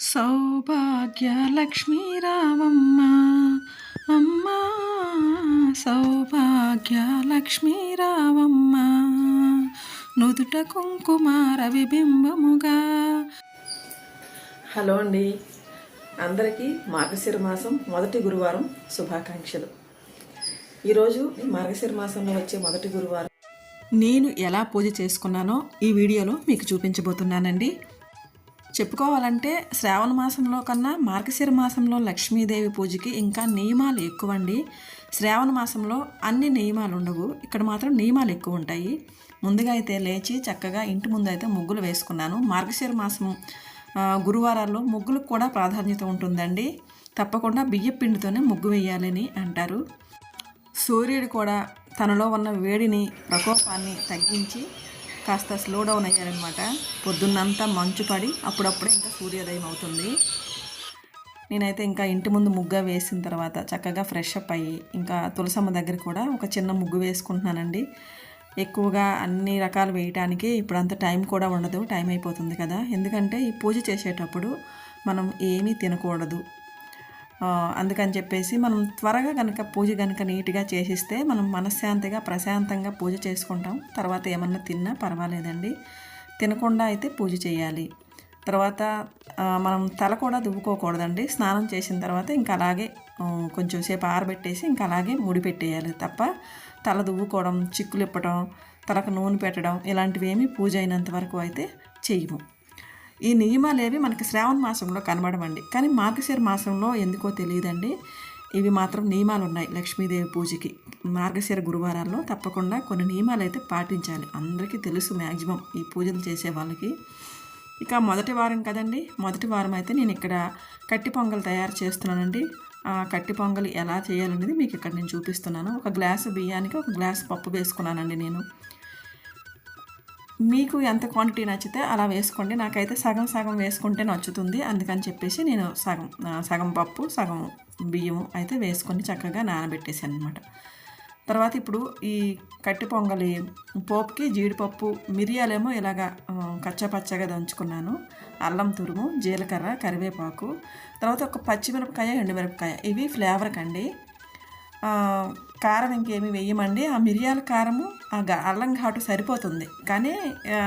సౌభాగ్య లక్ష్మీ రావమ్మ అమ్మ సౌభాగ్య లక్ష్మీ రావమ్మ నుదుట కుంకుమార విబింబముగా హలో అండి. అందరికీ మార్గశిర మాసం మొదటి గురువారం శుభాకాంక్షలు. ఈరోజు మార్గశిర మాసంలో వచ్చే మొదటి గురువారం. నేను ఎలా పూజ చేసుకున్నానో ఈ వీడియోలో మీకు చూపించబోతున్నానండి. చెప్పుకోవాలంటే శ్రావణ మాసంలో కన్నా మార్గశిర మాసంలో లక్ష్మీదేవి పూజకి ఇంకా నియమాలు ఎక్కువండి. శ్రావణ మాసంలో అన్ని నియమాలు ఉండవు. ఇక్కడ మాత్రం నియమాలు ఎక్కువ ఉంటాయి. ముందుగా అయితే లేచి చక్కగా ఇంటి ముందు అయితే ముగ్గులు వేసుకున్నాను. మార్గశిర మాసం గురువారాల్లో ముగ్గులకు కూడా ప్రాధాన్యత ఉంటుందండి. తప్పకుండా బియ్య పిండితోనే ముగ్గు వేయాలని అంటారు. సూర్యుడు కూడా తనలో ఉన్న వేడిని ప్రకోపాన్ని తగ్గించి కాస్త స్లో డౌన్ అయ్యారనమాట. పొద్దున్నంతా మంచు పడి అప్పుడప్పుడే ఇంకా సూర్యోదయం అవుతుంది. నేనైతే ఇంకా ఇంటి ముందు ముగ్గు వేసిన తర్వాత చక్కగా ఫ్రెష్ అప్ అయ్యి ఇంకా తులసమ్మ దగ్గర కూడా ఒక చిన్న ముగ్గు వేసుకుంటున్నానండి. ఎక్కువగా అన్ని రకాలు వేయటానికి ఇప్పుడు అంత టైం కూడా ఉండదు టైం అయిపోతుంది కదా. ఎందుకంటే ఈ పూజ చేసేటప్పుడు మనం ఏమీ తినకూడదు. అందుకని చెప్పేసి మనం త్వరగా కనుక పూజ కనుక నీట్గా చేసిస్తే మనం మనశ్శాంతిగా ప్రశాంతంగా పూజ చేసుకుంటాం. తర్వాత ఏమన్నా తిన్నా పర్వాలేదండి. తినకుండా అయితే పూజ చేయాలి. తర్వాత మనం తల కూడా దువ్వుకోకూడదండి. స్నానం చేసిన తర్వాత ఇంకా అలాగే కొంచెం సేపు ఆరబెట్టేసి ఇంకా అలాగే ముడి పెట్టేయాలి తప్ప తల దువ్వుకోవడం చిక్కులు ఇప్పడం తలకు నూనె పెట్టడం ఇలాంటివి ఏమీ పూజ అయినంత వరకు అయితే చేయము ఈ నియమాలు ఏవి మనకి శ్రావణ మాసంలో కనబడమండి కానీ మార్గశీర మాసంలో ఎందుకో తెలియదండి. ఇవి మాత్రం నియమాలు ఉన్నాయి లక్ష్మీదేవి పూజకి. మార్గశీర గురువారాల్లో తప్పకుండా కొన్ని నియమాలు అయితే పాటించాలి. అందరికీ తెలుసు మ్యాక్సిమం ఈ పూజలు చేసే వాళ్ళకి. ఇక మొదటి వారం కదండి. మొదటి వారం అయితే నేను ఇక్కడ కట్టి పొంగల్ తయారు చేస్తున్నానండి. ఆ కట్టి పొంగల్ ఎలా చేయాలనేది మీకు ఇక్కడ నేను చూపిస్తున్నాను. ఒక గ్లాసు బియ్యానికి ఒక గ్లాసు పప్పు వేసుకున్నానండి నేను. మీకు ఎంత క్వాంటిటీ నచ్చితే అలా వేసుకోండి. నాకైతే సగం సగం వేసుకుంటే నచ్చుతుంది. అందుకని చెప్పేసి నేను సగం సగం పప్పు సగం బియ్యం అయితే వేసుకొని చక్కగా నానబెట్టేసాను అనమాట తర్వాత ఇప్పుడు ఈ కట్టి పొంగలి పోపుకి జీడిపప్పు మిరియాలేమో ఇలాగా కచ్చపచ్చగా దంచుకున్నాను. అల్లం తురుము జీలకర్ర కరివేపాకు. తర్వాత ఒక పచ్చిమిరపకాయ ఎండుమిరపకాయ. ఇవి ఫ్లేవర్కి అండి కారం ఇంకేమి వేయమండి. ఆ మిరియాల కారము ఆ అల్లం ఘాటు సరిపోతుంది. కానీ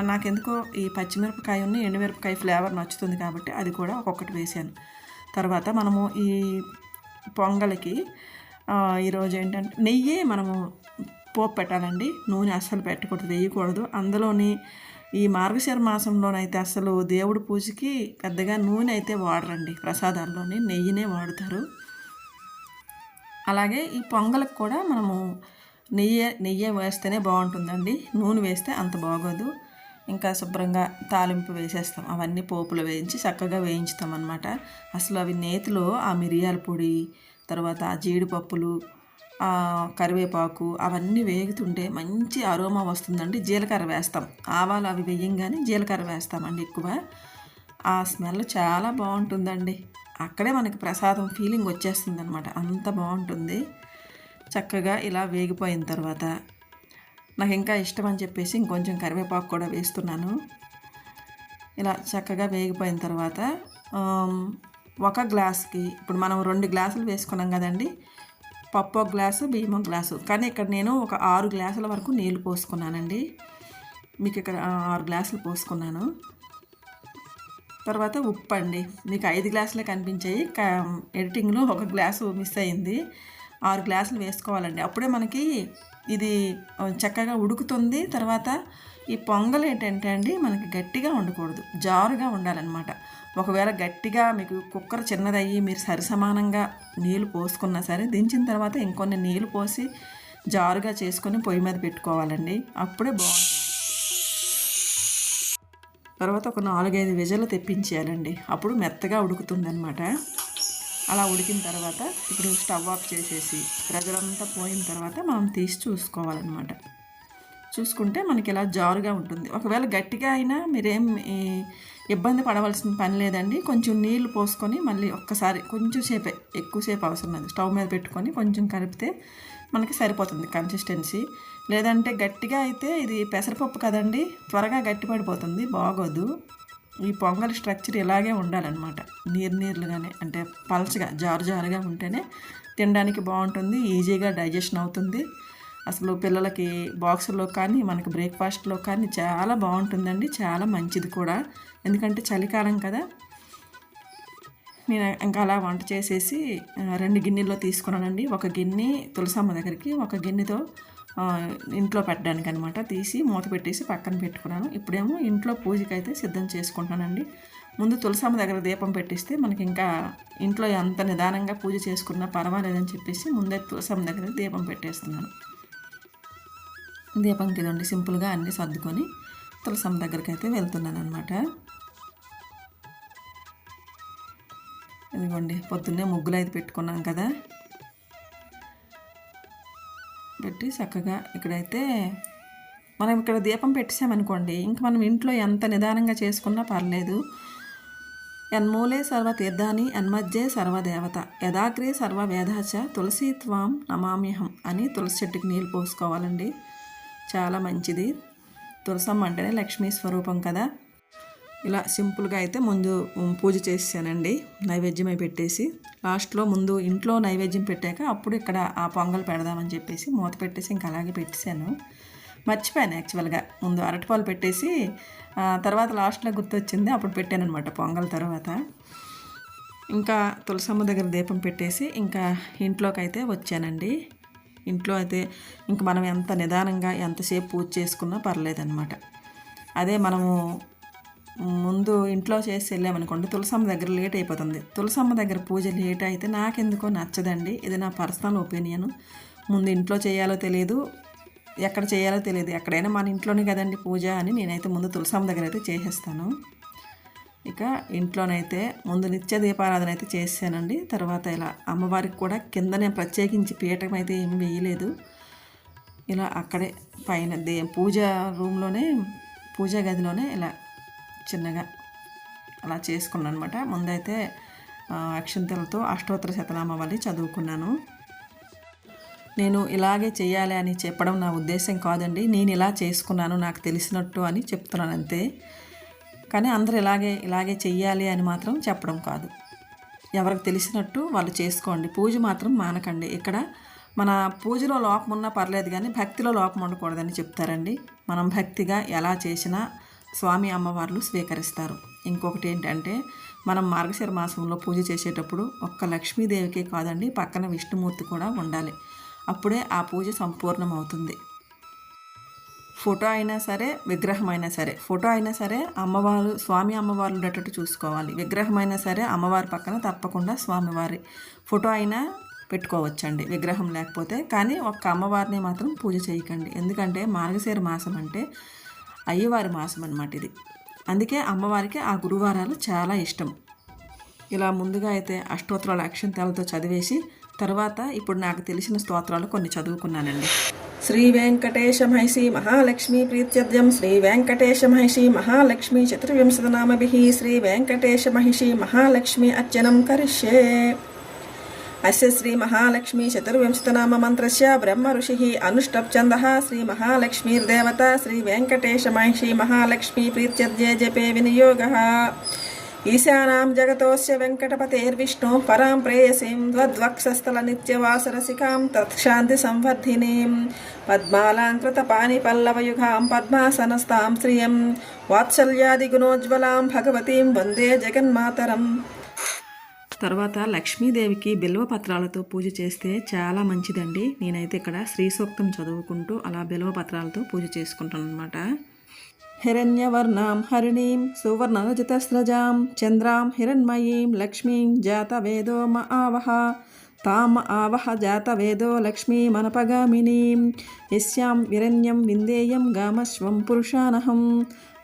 నాకెందుకో ఈ పచ్చిమిరపకాయ ఉన్న ఎండుమిరపకాయ ఫ్లేవర్ నచ్చుతుంది కాబట్టి అది కూడా ఒక్కొక్కటి వేసాను. తర్వాత మనము ఈ పొంగలికి ఈరోజు ఏంటంటే నెయ్యి మనము పోపు పెట్టాలండి. నూనె అస్సలు పెట్టకూడదు వేయకూడదు. అందులోని ఈ మార్గశిర మాసంలోనైతే అసలు దేవుడి పూజకి పెద్దగా నూనె అయితే వాడరండి. ప్రసాదాల్లోని నెయ్యినే వాడతారు. అలాగే ఈ పొంగలకు కూడా మనము నెయ్యి నెయ్యి వేస్తేనే బాగుంటుందండి. నూనె వేస్తే అంత బాగోదు. ఇంకా శుభ్రంగా తాలింపు వేసేస్తాం. అవన్నీ పోపులు వేయించి చక్కగా వేయించుతాం అనమాట అసలు అవి నేతిలో ఆ మిరియాల పొడి తర్వాత ఆ జీడిపప్పులు కరివేపాకు అవన్నీ వేగుతుంటే మంచి అరోమా వస్తుందండి. జీలకర్ర వేస్తాం. ఆవాలు అవి వేయంగానే జీలకర్ర వేస్తామండి ఎక్కువ. ఆ స్మెల్ చాలా బాగుంటుందండి. అక్కడే మనకి ప్రసాదం ఫీలింగ్ వచ్చేస్తుంది అనమాట అంత బాగుంటుంది. చక్కగా ఇలా వేగిపోయిన తర్వాత నాకు ఇంకా ఇష్టం అని చెప్పేసి ఇంకొంచెం కరివేపాకు కూడా వేస్తున్నాను. ఇలా చక్కగా వేగిపోయిన తర్వాత ఒక గ్లాస్కి ఇప్పుడు మనం రెండు గ్లాసులు వేసుకున్నాం కదండి. పప్పు ఒక గ్లాసు బియ్యం ఒక గ్లాసు. కానీ ఇక్కడ నేను ఒక ఆరు గ్లాసుల వరకు నీళ్ళు పోసుకున్నానండి. మీకు ఇక్కడ ఆరు గ్లాసులు పోసుకున్నాను. తర్వాత ఉప్పు అండి మీకు ఐదు గ్లాసులే కనిపించాయి. కా- ఎడిటింగ్లో ఒక గ్లాసు మిస్ అయింది. ఆరు గ్లాసులు వేసుకోవాలండి. అప్పుడే మనకి ఇది చక్కగా ఉడుకుతుంది. తర్వాత ఈ పొంగల్ ఏంటంటే అండి మనకి గట్టిగా ఉండకూడదు జారుగా ఉండాలన్నమాట ఒకవేళ గట్టిగా మీకు కుక్కర్ చిన్నదయ్యి మీరు సరిసమానంగా నీళ్ళు పోసుకున్నా సరే దించిన తర్వాత ఇంకొన్ని నీళ్ళు పోసి జారుగా చేసుకొని పొయ్యి మీద పెట్టుకోవాలండి. అప్పుడే బాగుంటుంది. తర్వాత ఒక నాలుగైదు విజలు తెప్పించేయాలండి అప్పుడు మెత్తగా ఉడుకుతుందనమాట అలా ఉడికిన తర్వాత ఇప్పుడు స్టవ్ ఆఫ్ చేసేసి ప్రజలంతా పోయిన తర్వాత మనం తీసి చూసుకోవాలన్నమాట. చూసుకుంటే మనకి ఇలా జారుగా ఉంటుంది. ఒకవేళ గట్టిగా అయినా మీరేం ఇబ్బంది పడవలసిన పని లేదండి. కొంచెం నీళ్ళు పోసుకొని మళ్ళీ ఒక్కసారి కొంచెం సేపే ఎక్కువసేపు అవసరం లేదు. స్టవ్ మీద పెట్టుకొని కొంచెం కలిపితే మనకి సరిపోతుంది కన్సిస్టెన్సీ. లేదంటే గట్టిగా అయితే ఇది పెసరపప్పు కదండి త్వరగా గట్టి పడిపోతుంది బాగోదు. ఈ పొంగల్ స్ట్రక్చర్ ఇలాగే ఉండాలన్నమాట. నీరు నీరులుగానే అంటే పలచగా జారు జారుగా ఉంటేనే తినడానికి బాగుంటుంది ఈజీగా డైజెషన్ అవుతుంది. అసలు పిల్లలకి బాక్సుల్లో కానీ మనకి బ్రేక్ఫాస్ట్లో కానీ చాలా బాగుంటుందండి చాలా మంచిది కూడా. ఎందుకంటే చలికాలం కదా. నేను ఇంకా అలా వంట చేసేసి రెండు గిన్నెల్లో తీసుకున్నానండి. ఒక గిన్నె తులసమ్మ దగ్గరికి ఒక గిన్నెతో ఇంట్లో పెట్టడానికి అనమాట తీసి మూత పెట్టేసి పక్కన పెట్టుకున్నాను. ఇప్పుడేమో ఇంట్లో పూజకి అయితే సిద్ధం చేసుకుంటానండి. ముందు తులసమ్మ దగ్గర దీపం పెట్టిస్తే మనకి ఇంకా ఇంట్లో ఎంత నిదానంగా పూజ చేసుకున్నా పర్వాలేదని చెప్పేసి ముందే తులసమ్మ దగ్గర దీపం పెట్టేస్తున్నాను. దీపం కిందండి సింపుల్గా అన్నీ సర్దుకొని తులసమ్మ దగ్గరికి అయితే వెళ్తున్నాను అనమాట ఇదిగోండి పొద్దున్నే ముగ్గులు అయితే పెట్టుకున్నాం కదా. పెట్టి చక్కగా ఇక్కడైతే మనం ఇక్కడ దీపం పెట్టేసామనుకోండి ఇంక మనం ఇంట్లో ఎంత నిదానంగా చేసుకున్నా పర్లేదు. ఎన్మూలే సర్వ ఎన్మధ్యే సర్వదేవత యథాగ్రే సర్వ వేదాచ తులసి త్వాం నమామ్యహం అని తులసి చెట్టుకి నీళ్ళు పోసుకోవాలండి. చాలా మంచిది. తులసమ్మ అంటేనే లక్ష్మీ స్వరూపం కదా. ఇలా సింపుల్గా అయితే ముందు పూజ చేసానండి నైవేద్యం అయి పెట్టేసి లాస్ట్లో ముందు ఇంట్లో నైవేద్యం పెట్టాక అప్పుడు ఇక్కడ ఆ పొంగల్ పెడదామని చెప్పేసి మూత పెట్టేసి ఇంకా అలాగే పెట్టేశాను. మర్చిపోయాను యాక్చువల్గా. ముందు అరటిపాలు పెట్టేసి ఆ, తర్వాత లాస్ట్లో గుర్తొచ్చింది అప్పుడు పెట్టాను అనమాట పొంగల్ తర్వాత. ఇంకా తులసమ్మ దగ్గర దీపం పెట్టేసి ఇంకా ఇంట్లోకి అయితే వచ్చానండి. ఇంట్లో అయితే ఇంక మనం ఎంత నిదానంగా ఎంతసేపు పూజ చేసుకున్నా పర్లేదన్నమాట. అదే మనము ముందు ఇంట్లో చేసి వెళ్ళామనుకోండి తులసమ్మ దగ్గర లేట్ అయిపోతుంది. తులసమ్మ దగ్గర పూజ లేట్ అయితే నాకెందుకో నచ్చదండి. ఇది నా పర్సనల్ ఒపీనియన్. ముందు ఇంట్లో చేయాలో తెలియదు ఎక్కడ చేయాలో తెలియదు ఎక్కడైనా మన ఇంట్లోనే కదండి పూజ అని నేనైతే ముందు తులసమ్మ దగ్గర అయితే చేసేస్తాను. ఇక ఇంట్లోనైతే ముందు నిత్య దీపారాధన అయితే చేశానండి తర్వాత ఇలా అమ్మవారికి కూడా కిందనే ప్రత్యేకించి పీఠం అయితే ఏమి వేయలేదు. ఇలా అక్కడే పైన దే పూజ రూమ్లోనే పూజా గదిలోనే ఇలా చిన్నగా అలా చేసుకున్నాను అనమాట ముందైతే అక్షంతలతో అష్టోత్తర శతనామావళి చదువుకున్నాను. నేను ఇలాగే చేయాలి అని చెప్పడం నా ఉద్దేశం కాదండి. నేను ఇలా చేసుకున్నాను నాకు తెలిసినట్టు అని చెప్తున్నాను అంతే. కానీ అందరూ ఇలాగే ఇలాగే చెయ్యాలి అని మాత్రం చెప్పడం కాదు. ఎవరికి తెలిసినట్టు వాళ్ళు చేసుకోండి. పూజ మాత్రం మానకండి. ఇక్కడ మన పూజలో లోపం ఉన్నా పర్లేదు కానీ భక్తిలో లోపం ఉండకూడదని చెప్తారండి. మనం భక్తిగా ఎలా చేసినా స్వామి అమ్మవార్లు స్వీకరిస్తారు. ఇంకొకటి ఏంటంటే మనం మార్గశిర మాసంలో పూజ చేసేటప్పుడు ఒక్క లక్ష్మీదేవికే కాదండి పక్కన విష్ణుమూర్తి కూడా ఉండాలి. అప్పుడే ఆ పూజ సంపూర్ణమవుతుంది. ఫోటో అయినా సరే విగ్రహం అయినా సరే ఫోటో అయినా సరే అమ్మవారు స్వామి అమ్మవారు ఉండేటట్టు చూసుకోవాలి. విగ్రహం అయినా సరే అమ్మవారి పక్కన తప్పకుండా స్వామివారి ఫోటో అయినా పెట్టుకోవచ్చండి విగ్రహం లేకపోతే. కానీ ఒక్క అమ్మవారిని మాత్రం పూజ చేయకండి. ఎందుకంటే మార్గశిర మాసం అంటే అయ్యవారి మాసం అనమాట ఇది. అందుకే అమ్మవారికి ఆ గురువారాలు చాలా ఇష్టం. ఇలా ముందుగా అయితే అష్టోత్తరాల అక్షంతాలతో చదివేసి తర్వాత ఇప్పుడు నాకు తెలిసిన స్తోత్రాలు కొన్ని చదువుకున్నానండి. శ్రీ వెంకటేశ మహిషి మహాలక్ష్మి ప్రీత్యర్థ్యం శ్రీ వెంకటేశ మహిషి మహాలక్ష్మి చతుర్వింశతనామభి శ్రీ వెంకటేశ మహిషి మహాలక్ష్మి అర్చనం కరిష్యే. అస్య శ్రీ మహాలక్ష్మి చతుర్వింశతనామ మంత్రస్య బ్రహ్మ ఋషిः అనుష్టప్ఛందः శ్రీ మహాలక్ష్మీర్దేవత శ్రీ వెంకటేశ మహిషి మహాలక్ష్మీ ప్రీత్యర్జే జపే వినియోగ ఈశానాం జగతోస్య వెంకటపతేర్విష్ణు పరాం ప్రేయసీం ద్వద్వక్షస్థల నిత్యవాసరసికాం తత్శాంతి సంవర్ధినీం పద్మాలాంకృత పాణిపల్లవయుగాం పద్మాసనస్తాం శ్రియం వాత్సల్యాది గుణోజ్వలాం భగవతీం వందే జగన్మాతరం తర్వాత లక్ష్మీదేవికి బిల్వపత్రాలతో పూజ చేస్తే చాలా మంచిదండి. నేనైతే ఇక్కడ శ్రీ సూక్తం చదువుకుంటూ అలా బిల్వపత్రాలతో పూజ చేసుకుంటాను అనమాట హిరణ్యవర్ణాం హరిణీం సువర్ణరజితస్రజాం చంద్రాం హిరణ్మయీం లక్ష్మీం జాత వేదో మ ఆవహ తామ ఆవహ జాతవేదో లక్ష్మీమనపగామినీం యస్యాం విరణ్యం విందేయం గామశ్వం పురుషానహం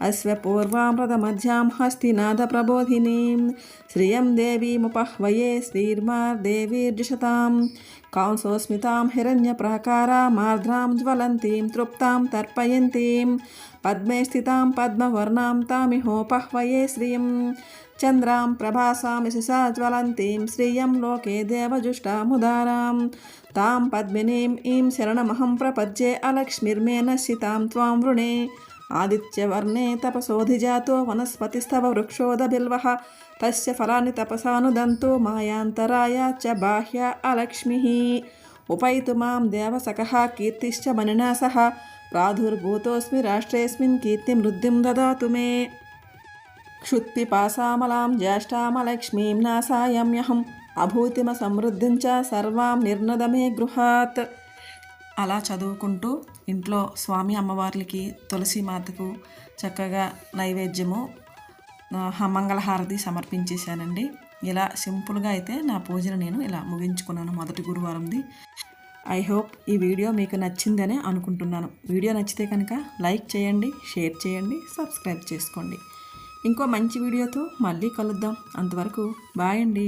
अश्वपूर्वामृतमध्यां हस्तिनाथप्रबोधिनीं श्रियं देवीमुपह्वये श्रीर्मार्देवीर्जुषतां कांसोऽस्मितां हिरण्यप्राकारामार्द्रां ज्वलन्तीं, तृप्तां तर्पयन्तीं, पद्मे स्थितां पद्मवर्णां तामिहोपह्वये श्रियं चन्द्रां प्रभासामि शिशा ज्वलन्तीं, श्रियं लोके देवजुष्टामुदारां, तां पद्मिनीम् ईं शरणमहं प्रपद्ये अलक्ष्मीर्मे नश्यतां त्वां वृणे ఆదిత్యవర్ణే తపసోధిజాతో వనస్పతిస్తవ వృక్షోద బిల్వ తస్య ఫలాన్ని తపసానుదంతో మాయాంతరాయ చ బాహ్య అలక్ష్మి ఉపైతు మాం దేవసకः కీర్తిశ్చ మనినా సహ ప్రాదుర్భూతోऽస్మి రాష్ట్రేऽస్మిన్ కీర్తిం వృద్ధిం దదాతు మే క్షుత్పిపాసామలాం జ్యేష్టామలక్ష్మీం నాసాయమ్యహం అభూతిమ సమృద్ధిం చ సర్వాం నిర్నదమే గృహాత్ అలా చదువుకుంటూ ఇంట్లో స్వామి అమ్మవార్లకి తులసి మాతకు చక్కగా నైవేద్యము మంగళహారతి సమర్పించేశానండి. ఇలా సింపుల్గా అయితే నా పూజను నేను ఇలా ముగించుకున్నాను మొదటి గురువారంది. ఐ హోప్ ఈ వీడియో మీకు నచ్చిందనే అనుకుంటున్నాను. వీడియో నచ్చితే కనుక లైక్ చేయండి షేర్ చేయండి సబ్స్క్రైబ్ చేసుకోండి. ఇంకో మంచి వీడియోతో మళ్ళీ కలుద్దాం. అంతవరకు బాయ్ అండి.